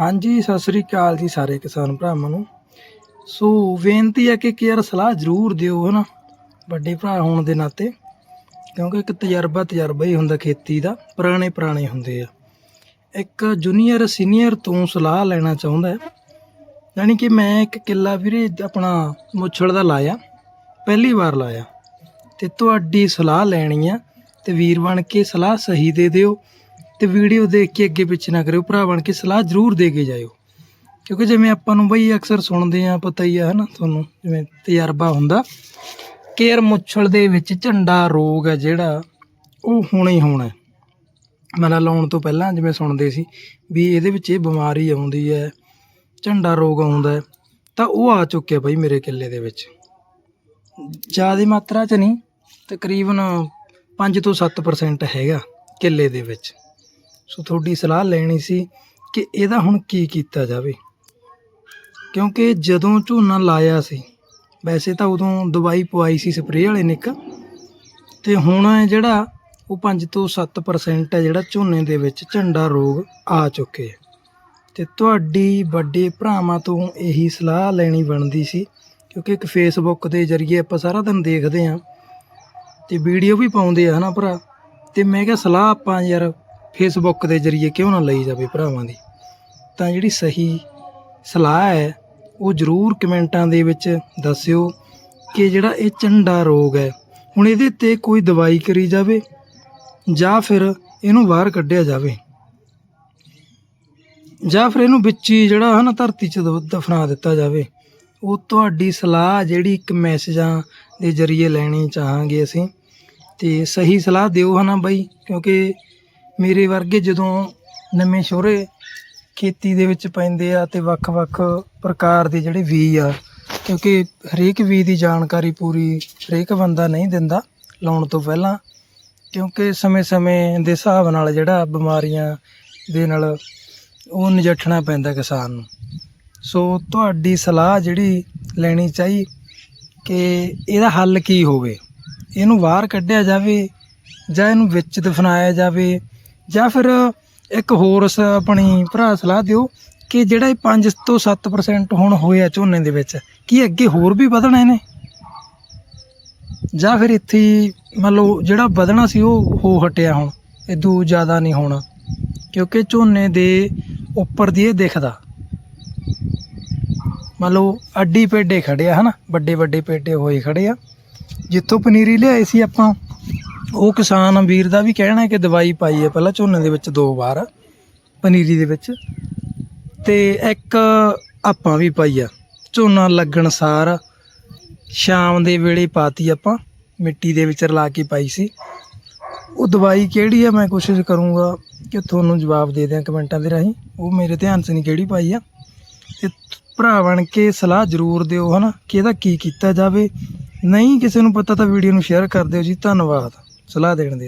ਹਾਂਜੀ, ਸਤਿ ਸ੍ਰੀ ਅਕਾਲ ਜੀ ਸਾਰੇ ਕਿਸਾਨ ਭਰਾਵਾਂ ਨੂੰ। ਸੋ ਬੇਨਤੀ ਹੈ ਕਿ ਕੇਅਰ ਸਲਾਹ ਜ਼ਰੂਰ ਦਿਓ, ਹਨਾ? ਵੱਡੇ ਭਰਾ ਹੋਣ ਦੇ ਨਾਤੇ, ਕਿਉਂਕਿ ਇੱਕ ਤਜਰਬਾ ਤਜਰਬਾ ਹੀ ਹੁੰਦਾ ਖੇਤੀ ਦਾ, ਪੁਰਾਣੇ ਪੁਰਾਣੇ ਹੁੰਦੇ ਆ। ਇੱਕ ਜੂਨੀਅਰ ਸੀਨੀਅਰ ਤੋਂ ਸਲਾਹ ਲੈਣਾ ਚਾਹੁੰਦਾ ਹੈ। ਯਾਨੀ ਕਿ ਮੈਂ ਇੱਕ ਕਿੱਲਾ ਵੀਰੇ ਆਪਣਾ ਮੁੱਛੜ ਦਾ ਲਾਇਆ, ਪਹਿਲੀ ਵਾਰ ਲਾਇਆ। ਤੇ ਤੁਹਾਡੀ ਸਲਾਹ ਲੈਣੀ ਆ, ਤੇ ਵੀਰ ਬਣ ਕੇ ਸਲਾਹ ਸਹੀ ਦੇ ਦਿਓ। ਤੇ ਵੀਡੀਓ ਦੇਖ ਕੇ ਅੱਗੇ ਪਿੱਛੇ ਨਾ ਕਰਿਓ, ਭਰਾ ਬਣ ਕੇ ਸਲਾਹ ਜ਼ਰੂਰ ਦੇ ਕੇ ਜਾਇਓ। ਕਿਉਂਕਿ ਜਿਵੇਂ ਆਪਾਂ ਨੂੰ ਬਈ ਅਕਸਰ ਸੁਣਦੇ ਆ ਪਤਾ ਹੀ ਆ ਹਨਾ ਤੁਹਾਨੂੰ, ਜਿਵੇਂ ਤਜਰਬਾ ਹੁੰਦਾ। ਕੇਰ ਮੁੱਛਲ ਦੇ ਵਿੱਚ ਝੰਡਾ ਰੋਗ ਹੈ ਜਿਹੜਾ, ਉਹ ਹੋਣਾ ਹੀ ਹੋਣਾ। ਹੈ। ਲਾਉਣ ਤੋਂ ਪਹਿਲਾਂ ਜਿਵੇਂ ਸੁਣਦੇ ਸੀ ਵੀ ਇਹਦੇ ਵਿੱਚ ਇਹ ਬਿਮਾਰੀ ਆਉਂਦੀ ਹੈ, ਝੰਡਾ ਰੋਗ ਆਉਂਦਾ ਤਾਂ ਉਹ ਆ ਚੁੱਕਿਆ ਬਈ ਮੇਰੇ ਕਿੱਲੇ ਦੇ ਵਿੱਚ। ਜ਼ਿਆਦਾ ਮਾਤਰਾ 'ਚ ਨਹੀਂ, ਤਕਰੀਬਨ 5 ਤੋਂ 7% ਹੈਗਾ ਕਿੱਲੇ ਦੇ ਵਿੱਚ। ਸੋ ਤੁਹਾਡੀ ਸਲਾਹ ਲੈਣੀ ਸੀ ਕਿ ਇਹਦਾ ਹੁਣ ਕੀ ਕੀਤਾ ਜਾਵੇ। ਕਿਉਂਕਿ ਜਦੋਂ ਝੋਨਾ ਲਾਇਆ ਸੀ, ਵੈਸੇ ਤਾਂ ਉਦੋਂ ਦਵਾਈ ਪਵਾਈ ਸੀ ਸਪਰੇਅ ਵਾਲੇ ਨੇ ਇੱਕ। ਤੇ ਹੁਣ ਜਿਹੜਾ ਉਹ 5 ਤੋਂ 7% ਹੈ ਜਿਹੜਾ ਝੋਨੇ ਦੇ ਵਿੱਚ ਝੰਡਾ ਰੋਗ ਆ ਚੁੱਕੇ ਹੈ ਤੇ ਤੁਹਾਡੀ ਵੱਡੇ ਭਰਾਵਾਂ ਤੋਂ ਇਹੀ ਸਲਾਹ ਲੈਣੀ ਬਣਦੀ ਸੀ, ਕਿਉਂਕਿ ਇੱਕ ਫੇਸਬੁੱਕ ਦੇ ਜ਼ਰੀਏ ਆਪਾਂ ਸਾਰਾ ਦਿਨ ਦੇਖਦੇ ਹਾਂ ਤੇ ਵੀਡੀਓ ਵੀ ਪਾਉਂਦੇ ਆ ਹਨਾ ਭਰਾ। ਤੇ ਮੈਂ ਕਿਹਾ ਸਲਾਹ ਆਪਾਂ ਯਾਰ ਫੇਸਬੁੱਕ ਦੇ ਜ਼ਰੀਏ ਕਿਉਂ ਨਾ ਲਈ ਜਾਵੇ ਭਰਾਵਾਂ ਦੀ? ਤਾਂ ਜਿਹੜੀ ਸਹੀ ਸਲਾਹ ਹੈ, ਉਹ ਜ਼ਰੂਰ ਕਮੈਂਟਾਂ ਦੇ ਵਿੱਚ ਦੱਸਿਓ ਕਿ ਜਿਹੜਾ ਇਹ ਝੰਡਾ ਰੋਗ ਹੈ, ਹੁਣ ਇਹਦੇ ਤੇ ਕੋਈ ਦਵਾਈ ਕਰੀ ਜਾਵੇ ਜਾਂ ਫਿਰ ਇਹਨੂੰ ਬਾਹਰ ਕੱਢਿਆ ਜਾਵੇ? ਜਾਂ ਫਿਰ ਇਹਨੂੰ ਵਿੱਚ ਹੀ ਜਿਹੜਾ ਹੈ ਨਾ ਧਰਤੀ 'ਚ ਦ- ਦਫਨਾ ਦਿੱਤਾ ਜਾਵੇ? ਉਹ ਤੁਹਾਡੀ ਸਲਾਹ ਜਿਹੜੀ ਇੱਕ ਮੈਸੇਜਾਂ ਦੇ ਜ਼ਰੀਏ ਲੈਣੀ ਚਾਹਾਂਗੇ ਅਸੀਂ। ਤੇ ਸਹੀ ਸਲਾਹ ਦਿਓ ਹਨਾ ਬਾਈ, ਕਿਉਂਕਿ ਮੇਰੇ ਵਰਗੇ ਜਦੋਂ ਨਵੇਂ ਸੋਹਰੇ ਖੇਤੀ ਦੇ ਵਿੱਚ ਪੈਂਦੇ ਆ ਤੇ ਵੱਖ-ਵੱਖ ਪ੍ਰਕਾਰ ਦੇ ਜਿਹੜੇ ਬੀਜ ਆ, ਕਿਉਂਕਿ ਹਰੇਕ ਬੀਜ ਦੀ ਜਾਣਕਾਰੀ ਪੂਰੀ ਹਰੇਕ ਬੰਦਾ ਨਹੀਂ ਦਿੰਦਾ ਲਾਉਣ ਤੋਂ ਪਹਿਲਾਂ, ਕਿਉਂਕਿ ਸਮੇਂ-ਸਮੇਂ ਦੇ ਹਿਸਾਬ ਨਾਲ ਜਿਹੜਾ ਬਿਮਾਰੀਆਂ ਦੇ ਨਾਲ ਉਹ ਨਜਿੱਠਣਾ ਪੈਂਦਾ ਕਿਸਾਨ ਨੂੰ। ਸੋ ਤੁਹਾਡੀ ਸਲਾਹ ਜਿਹੜੀ ਲੈਣੀ ਚਾਹੀ ਕਿ ਇਹਦਾ ਹੱਲ ਕੀ ਹੋਵੇ? ਇਹਨੂੰ ਬਾਹਰ ਕੱਢਿਆ ਜਾਵੇ ਜਾਂ ਇਹਨੂੰ ਵਿੱਚ ਦਫਨਾਇਆ ਜਾਵੇ ਜਾਂ ਫਿਰ ਇੱਕ ਹੋਰ ਸ ਆਪਣੀ ਭਰਾ ਸਲਾਹ ਦਿਓ ਕਿ ਜਿਹੜਾ ਇਹ 5 ਤੋਂ 7% ਹੁਣ ਹੋਇਆ ਝੋਨੇ ਦੇ ਵਿੱਚ, ਕੀ ਅੱਗੇ ਹੋਰ ਵੀ ਵਧਣਾ ਇਹਨੇ? ਜਾਂ ਫਿਰ ਇੱਥੇ ਮੰਨ ਲਓ ਜਿਹੜਾ ਵਧਣਾ ਸੀ ਉਹ ਹੋ ਹਟਿਆ ਹੁਣ ਇਦੋਂ ਜ਼ਿਆਦਾ ਨਹੀਂ ਹੋਣਾ, ਕਿਉਂਕਿ ਝੋਨੇ ਦੇ ਉੱਪਰ ਦੀ ਇਹ ਦਿਖਦਾ। ਮੰਨ ਲਓ ਅੱਡੀ ਪੇਡੇ ਖੜੇ ਆ, ਹਨਾ? ਵੱਡੇ ਵੱਡੇ ਪੇਡੇ ਹੋਏ ਖੜੇ ਆ। ਜਿੱਥੋਂ ਪਨੀਰੀ ਲਿਆਏ ਸੀ ਆਪਾਂ ਉਹ ਕਿਸਾਨ ਵੀਰ ਦਾ ਵੀ ਕਹਿਣਾ ਹੈ ਕਿ ਦਵਾਈ ਪਾਈ ਹੈ ਪਹਿਲਾਂ ਝੋਨੇ ਦੇ ਵਿੱਚ ਦੋ ਵਾਰ, ਪਨੀਰੀ ਦੇ ਵਿੱਚ। ਤੇ ਇੱਕ ਆਪਾਂ ਵੀ ਪਾਈ ਆ, ਝੋਨਾ ਲੱਗਣ ਸਾਰ ਸ਼ਾਮ ਦੇ ਵੇਲੇ ਪਾਤੀ ਆਪਾਂ, ਮਿੱਟੀ ਦੇ ਵਿੱਚ ਰਲਾ ਕੇ ਪਾਈ ਸੀ। ਉਹ ਦਵਾਈ ਕਿਹੜੀ ਆ ਮੈਂ ਕੋਸ਼ਿਸ਼ ਕਰੂੰਗਾ ਕਿ ਤੁਹਾਨੂੰ ਜਵਾਬ ਦੇ ਦਿਆਂ ਕਮੈਂਟਾਂ ਦੇ ਰਾਹੀਂ। ਉਹ ਮੇਰੇ ਧਿਆਨ 'ਚ ਨਹੀਂ ਕਿਹੜੀ ਪਾਈ ਆ। ਤੇ ਭਰਾ ਬਣ ਕੇ ਸਲਾਹ ਜ਼ਰੂਰ ਦਿਓ ਹਨਾ, ਕਿ ਇਹਦਾ ਕੀ ਕੀਤਾ ਜਾਵੇ। ਨਹੀਂ ਕਿਸੇ ਨੂੰ ਪਤਾ ਤਾਂ ਵੀਡੀਓ ਨੂੰ ਸ਼ੇਅਰ ਕਰ ਦਿਓ ਜੀ, ਧੰਨਵਾਦ। ਸਲਾਹ ਦੇਣ ਦੇ